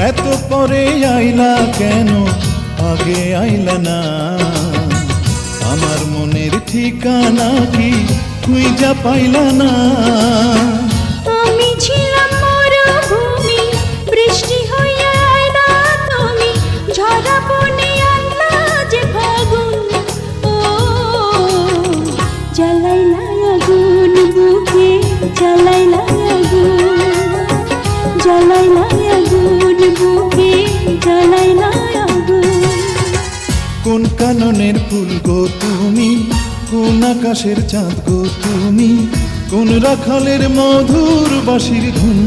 এত পরে আইলা কেন? আগে আইলা না। আমার মনের ঠিকানা কি? খুঁজা পাইলা না। কোন কাননের ফুল গো তুমি? কোন আকাশের চাঁদ গো তুমি? কোন রাখালের মধুর বাসির ধুন